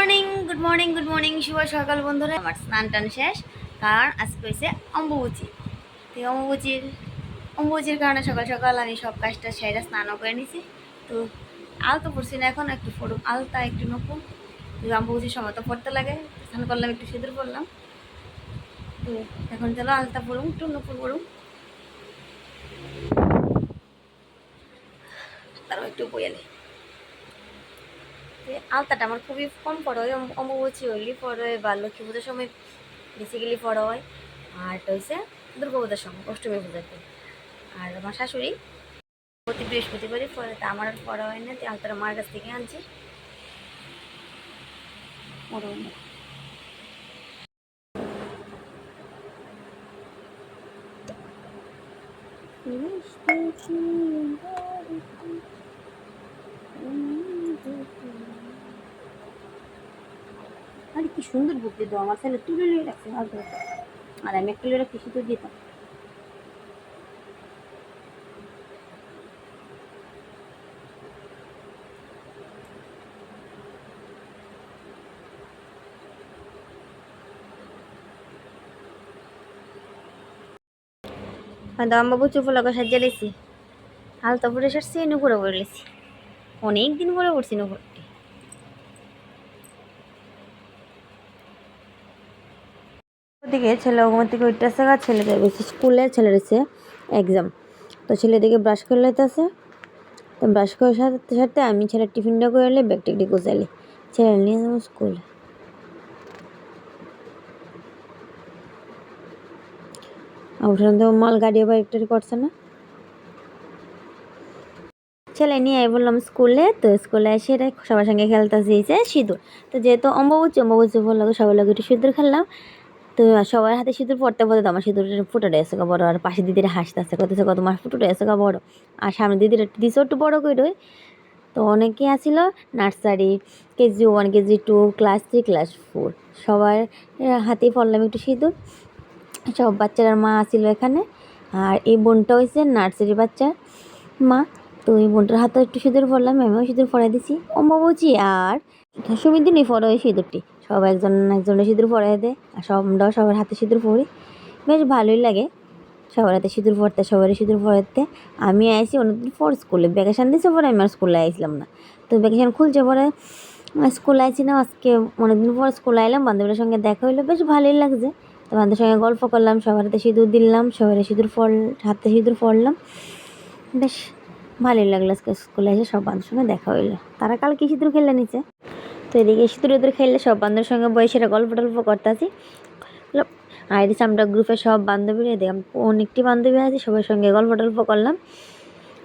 Morning good morning good morning শুভ সকাল বন্ধুরা। আমার স্নান টান শেষ, কারণ আজকে হয়েছে অম্বুবচি তো অম্বুবচির অম্বুবচির কারণে সকাল সকাল আমি সব কাজটা সেরা স্নানও করে নিছি। তো আলতা পড়ছি না এখন, একটু ফোড়ো আলতা একটু নকুন অম্বুবচির সময় তো পড়তে লাগে, স্নান করলাম, একটু সিঁদুর পড়লাম। তো এখন চলো আলতা পড়ুম একটু নকুল পড়ুম তারপর একটু বইয়ালে যে আলতাটা আমার খুবই কম পড়া হয় অম- অম্বুবচী হইলে পড়া হয় বা লক্ষ্মী পুজোর সময় বেসিক্যালি পড়া হয় আর এটা হচ্ছে দুর্গা পূজার সময়, অষ্টমী পূজাতে আর আমার শাশুড়ি প্রতি বৃহস্পতিবারই পড়ে, তা আমার পড়া হয় না আলতাটা মার কাছ থেকে আনছি। না। আরে কি সুন্দর বুদ্ধি দাও আমার ছেলে, তুলে নিয়ে রাখছে হয়তো আর আমি একটু রাখছি শুধু দিতাম। বাবু চুপ লাগা সাজিয়ে লেছি। হালতা পরে সারছি নুপুরে পরে লেছি। অনেক দিন পরে পড়ছি নুপুরটি ওদিকে ছেলে থেকে উঠতেছে আর ছেলে বেশি স্কুলে ছেলে রয়েছে এক্সাম তো ছেলে দিকে ব্রাশ করে লাইতেছে। তো ব্রাশ করার সাথে সাথে আমি ছেলের টিফিনটা করে এলে ব্যাগ টেকটি গোছালি ছেলে নিয়ে যাব স্কুলে উঠান তো মাল গাড়ি বাইকটারি করছে না। ছেলে নিয়ে বললাম স্কুলে তো স্কুলে এসে সবার সঙ্গে খেলতে দিয়েছে সিঁদুর। তো যেহেতু অম্বুবচি অম্বুবচি বলল সবার লোক একটু সিঁদুর খেললাম। তো সবার হাতে সিঁদুর পড়তে পড়তে আমার সিঁদুর ফুটোটা এসে বড়, আর পাশে দিদিরা হাসতেছে কত কত তোমার ফুটোটা এসে বড়। আর সামনে দিদিরা দিছে, একটু বড় করে তো অনেকে আসিল nursery, KG one, KG two, class three, class four. সবার হাতে পড়লাম একটু সিঁদুর। সব বাচ্চার মা আসিল এখানে, আর এই বোনটা হয়েছে নার্সারি বাচ্চার মা। তো এই বোনটার হাতে একটু সিঁদুর পড়লাম, আমিও সিঁদুর পরাই দিছি। অম্বাবুচি আর সুমিদিনই পরে ওই সিঁদুরটি। সব একজন একজনের সিঁদুর পরাই দেয়, আর সব আমরাও সবার হাতে সিঁদুর পরি। বেশ ভালোই লাগে সবার হাতে সিঁদুর পরতে সবারই সিঁদুর পরাতে আমি আইসি অনেকদিন পর স্কুলে ভ্যাকেশন দিয়েছে পরে আমি আর স্কুলে আইছিলাম না। তো ভ্যাকেশন খুলছে পরে স্কুলে আইছি না, আজকে অনেকদিন পর স্কুলে আইলাম বান্ধবীর সঙ্গে দেখা হইল, বেশ ভালোই লাগছে। তো বান্ধবের সঙ্গে গল্প করলাম, সবার হাতে সিঁদুর দিলাম সবার সিঁদুর ফল হাতে সিঁদুর পড়লাম। বেশ ভালোই লাগল আজকে স্কুলে এসে সব বান্ধবের সঙ্গে দেখা হইল। তারা কাল কি সিঁদুর খেলে নিচে? তো এদিকে সিঁদুর ইঁদুর খেললে সব বান্ধবের সঙ্গে বয়সেরা গল্প টল্প করতেছি। আর এদিকে আমরা গ্রুপে সব বান্ধবীরা দেখলাম অনেকটি বান্ধবী আছে, সবার সঙ্গে গল্প টল্প করলাম।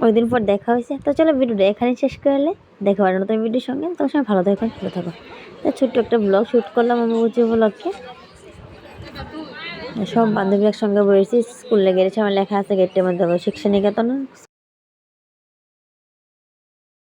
অনেকদিন পর দেখা হয়েছে। তো চলো ভিডিওটা এখানে শেষ করলে দেখা হবে নতুন ভিডিওর সঙ্গে। তোমার সঙ্গে ভালো থাকো ভালো থাকো তো ছোট্ট একটা ব্লগ শ্যুট করলাম আমি বুঝি ব্লগকে সব বান্ধবী একসঙ্গে বসেছি, স্কুলে গেছে, আমার লেখা আছে গেটের মধ্যে, শিক্ষা নিকেতন।